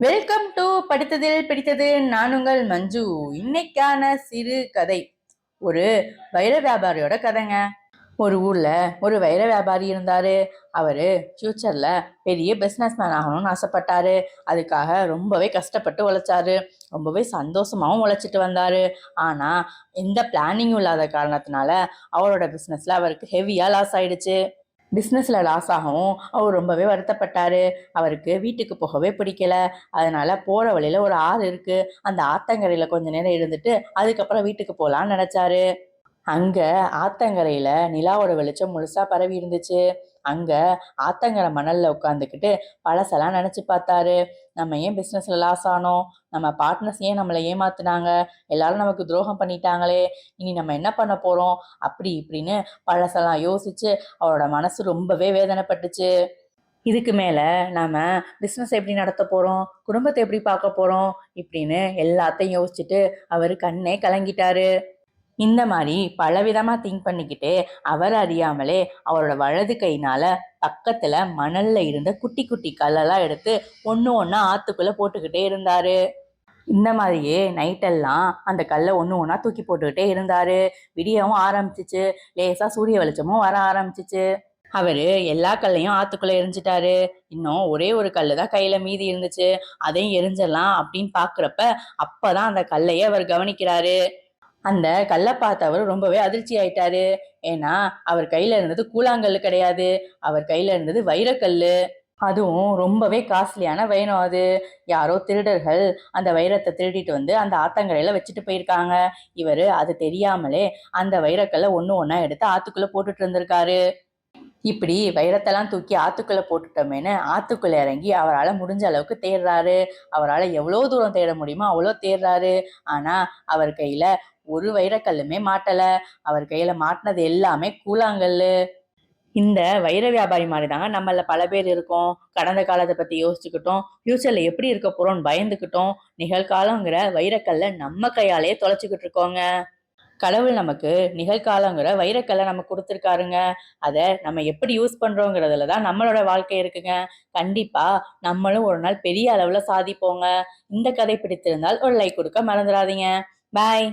Welcome to படித்ததில் பிடித்தது நான் உங்கள் மஞ்சு. இன்னைக்கான சிறு கதை. ஒரு வைர வியாபாரியோட கதைங்க. ஒரு ஊர்ல ஒரு வைர வியாபாரி இருந்தாரு. அவரு ஃபியூச்சர்ல பெரிய பிஸ்னஸ் மேன் ஆகணும்னு ஆசைப்பட்டாரு. அதுக்காக ரொம்பவே கஷ்டப்பட்டு உழைச்சாரு. ரொம்பவே சந்தோஷமாகவும் உழைச்சிட்டு வந்தாரு. ஆனா எந்த பிளானிங்கும் இல்லாத காரணத்தினால அவரோட பிஸ்னஸ்ல அவருக்கு ஹெவியா லாஸ் ஆயிடுச்சு. பிஸ்னஸில் லாஸ் ஆகவும் அவர் ரொம்பவே வருத்தப்பட்டார். அவருக்கு வீட்டுக்கு போகவே பிடிக்கல. அதனால் போகிற வழியில் ஒரு ஆறு இருக்குது அந்த ஆத்தங்கரையில் கொஞ்ச நேரம் இருந்துட்டு அதுக்கப்புறம் வீட்டுக்கு போகலான்னு நினச்சாரு. அங்கே ஆத்தங்கரையில் நிலாவோட வெளிச்சம் முழுசாக பரவி இருந்துச்சு. அங்கே ஆத்தங்கரை மணலில் உட்காந்துக்கிட்டு பழசெல்லாம் நினச்சி பார்த்தாரு. நம்ம ஏன் பிஸ்னஸில் லாஸ் ஆனோம்? நம்ம பார்ட்னர்ஸ் ஏன் நம்மளை ஏமாத்துனாங்க? எல்லாரும் நமக்கு துரோகம் பண்ணிட்டாங்களே. இனி நம்ம என்ன பண்ண போகிறோம் அப்படி இப்படின்னு பழசெல்லாம் யோசிச்சு அவரோட மனசு ரொம்பவே வேதனைப்பட்டுச்சு. இதுக்கு மேலே நாம் பிஸ்னஸ் எப்படி நடத்த போகிறோம் குடும்பத்தை எப்படி பார்க்க போகிறோம் இப்படின்னு எல்லாத்தையும் யோசிச்சுட்டு அவர் கண்ணே கலங்கிட்டாரு. இந்த மாதிரி பலவிதமாக திங்க் பண்ணிக்கிட்டு அவர் அறியாமலே அவரோட வலது கையினால் பக்கத்தில் மணலில் இருந்த குட்டி குட்டி கல்லெல்லாம் எடுத்து ஒன்று ஒன்றா ஆற்றுக்குள்ளே போட்டுக்கிட்டே இருந்தார். இந்த மாதிரியே நைட்டெல்லாம் அந்த கல்லை ஒன்று ஒன்றா தூக்கி போட்டுக்கிட்டே இருந்தார். விடியவும் ஆரம்பிச்சிச்சு. லேசாக சூரிய வெளிச்சமும் வர ஆரம்பிச்சிச்சு. அவர் எல்லா கல்லையும் ஆற்றுக்குள்ளே எரிஞ்சிட்டாரு. இன்னும் ஒரே ஒரு கல் தான் கையில் மீதி இருந்துச்சு. அதையும் எரிஞ்சிடலாம் அப்படின்னு பார்க்குறப்ப அப்போ தான் அந்த கல்லையே அவர் கவனிக்கிறாரு. அந்த கல்லை பார்த்தவர் ரொம்பவே அதிர்ச்சி ஆயிட்டாரு. ஏன்னா அவர் கையில இருந்தது கூழாங்கல் கிடையாது. அவர் கையில இருந்தது வைரக்கல்லு. அதுவும் ரொம்பவே காஸ்ட்லியான வைரம் அது. யாரோ திருடர்கள் அந்த வைரத்தை திருடிட்டு வந்து அந்த ஆத்தங்கரையில வச்சுட்டு போயிருக்காங்க. இவர் அது தெரியாமலே அந்த வைரக்கல்லை ஒன்று ஒன்றா எடுத்து ஆத்துக்குள்ள போட்டுட்டு இருந்திருக்காரு. இப்படி வைரத்தெல்லாம் தூக்கி ஆத்துக்குள்ள போட்டுட்டோமேனு ஆத்துக்குள்ள இறங்கி அவரால் முடிஞ்ச அளவுக்கு தேடுறாரு அவரால் எவ்வளோ தூரம் தேட முடியுமோ அவ்வளோ தேடுறாரு ஆனால் அவர் கையில் ஒரு வைரக்கல்லுமே மாட்டல. அவர் கையில மாட்டினது எல்லாமே கூழாங்கல்லு. இந்த வைர வியாபாரி மாதிரி தாங்க நம்மள பல பேர் இருக்கோம். கடந்த காலத்தை பத்தி யோசிச்சுக்கிட்டோம். ஃபியூச்சர்ல எப்படி இருக்க போறோம்னு பயந்துக்கிட்டோம். நிகழ்காலங்கிற வைரக்கல்ல நம்ம கையாலே தொலைச்சிக்கிட்டு இருக்கோங்க. கடவுள் நமக்கு நிகழ்காலங்கிற வைரக்கல்லை நம்ம கொடுத்துருக்காருங்க. அதை நம்ம எப்படி யூஸ் பண்றோங்கிறதுல தான் நம்மளோட வாழ்க்கை இருக்குங்க. கண்டிப்பா நம்மளும் ஒரு நாள் பெரிய அளவுல சாதிப்போங்க. இந்த கதை பிடித்திருந்தால் ஒரு லைக் கொடுக்க மறந்துடாதீங்க. பாய்